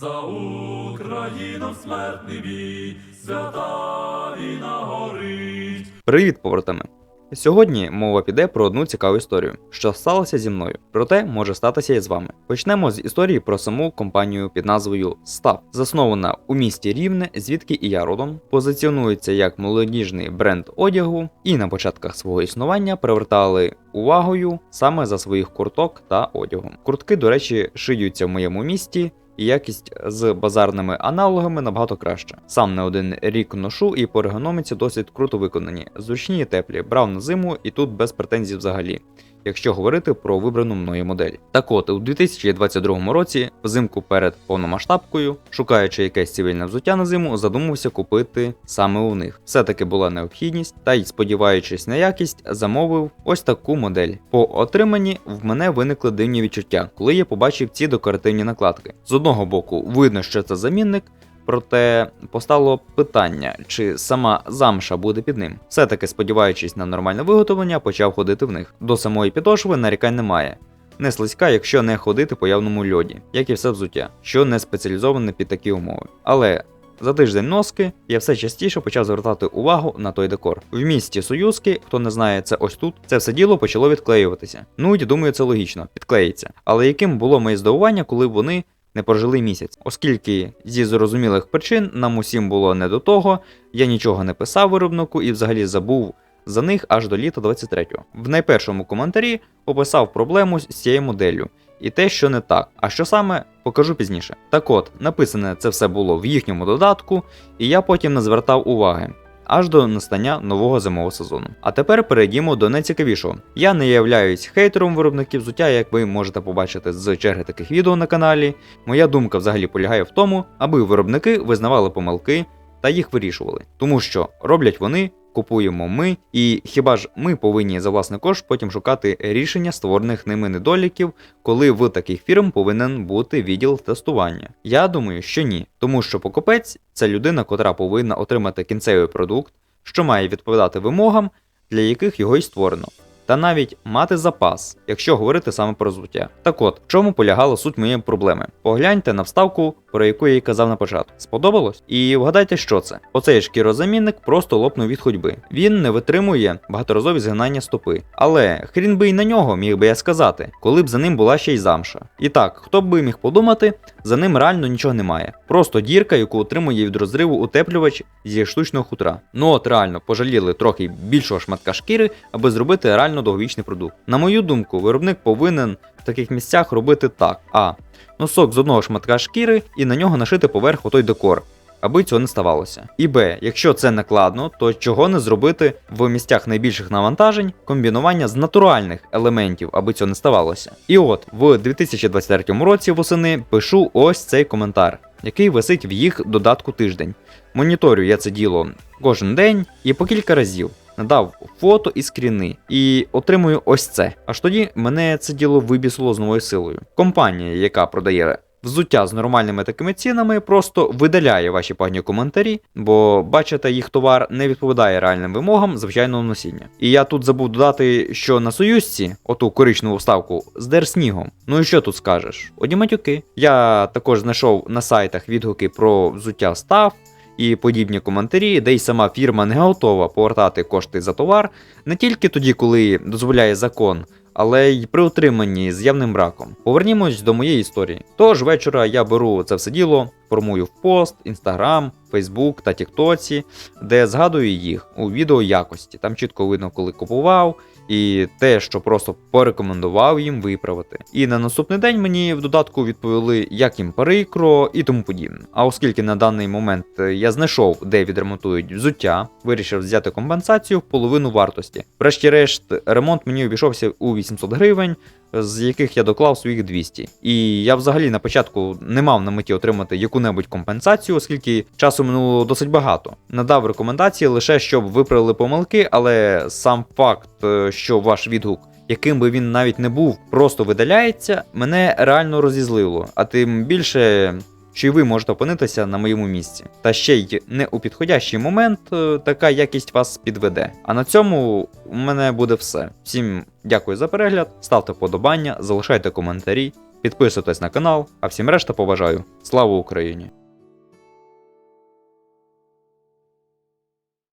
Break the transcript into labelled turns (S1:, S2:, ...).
S1: За Україну в смертний бій, свята війна горить.
S2: Привіт, побратими! Сьогодні мова піде про одну цікаву історію, що сталося зі мною, проте може статися і з вами. Почнемо з історії про саму компанію під назвою Став, заснована у місті Рівне, звідки і я родом, позиціонується як молодіжний бренд одягу, і на початках свого існування привертали увагою саме за своїх курток та одягу. Куртки, до речі, шиються в моєму місті і якість з базарними аналогами набагато краща. Сам не один рік ношу і по ергономіці досить круто виконані, зручні і теплі, брав на зиму і тут без претензій взагалі. Якщо говорити про вибрану мною модель. Так от, у 2022 році, взимку перед повномасштабкою, шукаючи якесь цивільне взуття на зиму, задумався купити саме у них. Все-таки була необхідність, та й сподіваючись на якість, замовив ось таку модель. По отриманні в мене виникли дивні відчуття, коли я побачив ці декоративні накладки. З одного боку, видно, що це замінник. Проте постало питання, чи сама замша буде під ним. Все-таки, сподіваючись на нормальне виготовлення, почав ходити в них. До самої підошви нарікань немає. Не слизька, якщо не ходити по явному льоді, як і все взуття, що не спеціалізоване під такі умови. Але за тиждень носки я все частіше почав звертати увагу на той декор. В місті Союзки, хто не знає, це ось тут, це все діло почало відклеюватися. Ну думаю, це логічно, підклеїться. Але яким було моє здивування, коли вони не прожили місяць, оскільки зі зрозумілих причин нам усім було не до того, я нічого не писав виробнику і взагалі забув за них аж до літа 23-го. В найпершому коментарі описав проблему з цією моделлю і те, що не так. А що саме, покажу пізніше. Так от, написане це все було в їхньому додатку, і я потім не звертав уваги. Аж до настання нового зимового сезону. А тепер перейдімо до найцікавішого. Я не являюсь хейтером виробників взуття, як ви можете побачити з черги таких відео на каналі. Моя думка взагалі полягає в тому, аби виробники визнавали помилки та їх вирішували. Тому що роблять вони, купуємо ми, і хіба ж ми повинні за власний кошт потім шукати рішення створених ними недоліків, коли в таких фірм повинен бути відділ тестування? Я думаю, що ні, тому що покупець це людина, котра повинна отримати кінцевий продукт, що має відповідати вимогам, для яких його й створено. Та навіть мати запас, якщо говорити саме про взуття. Так от, в чому полягала суть моєї проблеми? Погляньте на вставку, про яку я й казав на початку. Сподобалось? І вгадайте, що це? Оцей шкірозамінник просто лопнув від ходьби. Він не витримує багаторазові згинання стопи. Але хрін би й на нього міг би я сказати, коли б за ним була ще й замша. І так, хто би міг подумати, за ним реально нічого немає. Просто дірка, яку отримує від розриву утеплювач зі штучного хутра. Ну от реально пожаліли трохи більшого шматка шкіри, аби зробити реально довговічний продукт. На мою думку, виробник повинен в таких місцях робити так: а. Носок з одного шматка шкіри і на нього нашити поверх отой декор. Аби цього не ставалося. І Б, якщо це накладно, то чого не зробити в місцях найбільших навантажень комбінування з натуральних елементів, аби цього не ставалося. І от в 2023 році восени пишу ось цей коментар, який висить в їх додатку тиждень. Моніторю я це діло кожен день і по кілька разів. Надав фото і скріни, і отримую ось це. Аж тоді мене це діло вибісило з новою силою. Компанія, яка продає взуття з нормальними такими цінами, просто видаляє ваші погані коментарі, бо бачите, їх товар не відповідає реальним вимогам звичайного носіння. І я тут забув додати, що на союзці, оту коричневу вставку, здер снігом. Ну і що тут скажеш? Одні матюки. Я також знайшов на сайтах відгуки про взуття став і подібні коментарі, де й сама фірма не готова повертати кошти за товар не тільки тоді, коли дозволяє закон, але й при отриманні з явним браком. Повернімось до моєї історії. Тож вечора я беру це все діло, формую в пост, інстаграм, фейсбук та тіктоці, де згадую їх у відео якості. Там чітко видно, коли купував, і те, що просто порекомендував їм виправити. І на наступний день мені в додатку відповіли, як їм прикро і тому подібне. А оскільки на даний момент е, я знайшов, де відремонтують взуття, вирішив взяти компенсацію в половину вартості. Врешті-решт, ремонт мені обійшовся у 800 гривень. З яких я доклав своїх 200. І я взагалі на початку не мав на меті отримати яку-небудь компенсацію, оскільки часу минуло досить багато. Надав рекомендації лише щоб виправили помилки, але сам факт, е, що ваш відгук, яким би він навіть не був, просто видаляється, мене реально розізлило. А тим більше. Що й ви можете опинитися на моєму місці. Та ще й не у підходящий момент е, така якість вас підведе. А на цьому у мене буде все. Всім дякую за перегляд, ставте вподобання, залишайте коментарі Підписуйтесь на канал, а всім решта побажаю. Слава Україні!